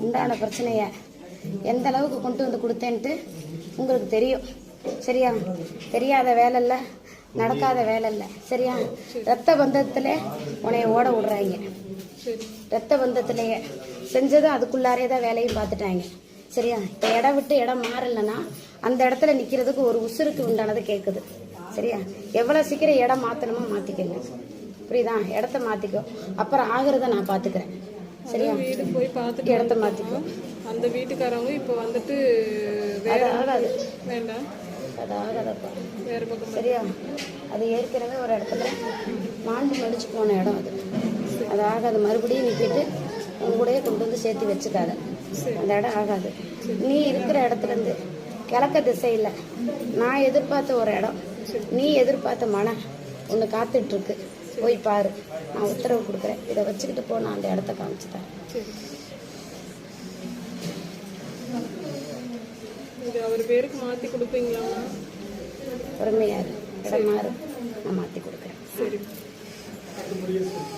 உண்டான பிரச்சனையை எந்த அளவுக்கு கொண்டு வந்து கொடுத்தேன்ட்டு உங்களுக்கு தெரியும். சரியா? தெரியாத வேலை இல்லை நடக்காத வேலை இல்லை சரியா? ரத்த பந்தத்தில் உன்னைய ஓட விடுறாங்க. ரத்த பந்தத்திலேயே செஞ்சதும் அதுக்குள்ளாரே தான் வேலையும் பார்த்துட்டாங்க. சரியா? இப்போ இடம் விட்டு இடம் மாறலைன்னா அந்த இடத்துல நிற்கிறதுக்கு ஒரு உசுருக்கு உண்டானது கேட்குது சரியா? எவ்வளோ சீக்கிரம் இடம் மாற்றணுமோ மாற்றிக்கங்க புரியுதா? இடத்த மாற்றிக்கோ அப்புறம் ஆகிறத நான் பார்த்துக்கிறேன் சரியா? வீடு போய் பார்த்துட்டு இடத்த மாற்றிக்கோ அந்த வீட்டுக்காரவங்க இப்போ வந்துட்டு வேற அது ஆகாது. வேண்டாம். அது ஆகாதப்பா. வேற பக்கம் சரியா? அது ஏற்கனவே ஒரு இடத்துல மாண்டு மடிச்சு போன இடம் அது. அது ஆகாது. மறுபடியும் நீ போயிட்டு கூடயே கொண்டு வந்து சேர்த்து வச்சுக்காத. அந்த இடம் ஆகாது. நீ இருக்கிற இடத்துல இருந்து கிழக்க திசையில் நான் எதிர்பார்த்த ஒரு இடம் நீ எதிர்பார்த்த மனை ஒன்று காத்துட்டு இருக்கு. போய் பாரு. நான் உத்தரவு கொடுக்குறேன். இதை வச்சுக்கிட்டு போ நான் அந்த இடத்த காமிச்சு தரேன். அவர் பேருக்கு மாற்றி கொடுப்பீங்களாம்மா பொறுமையாரு இடம் மாறு. நான் மாற்றி கொடுக்குறேன். சரி.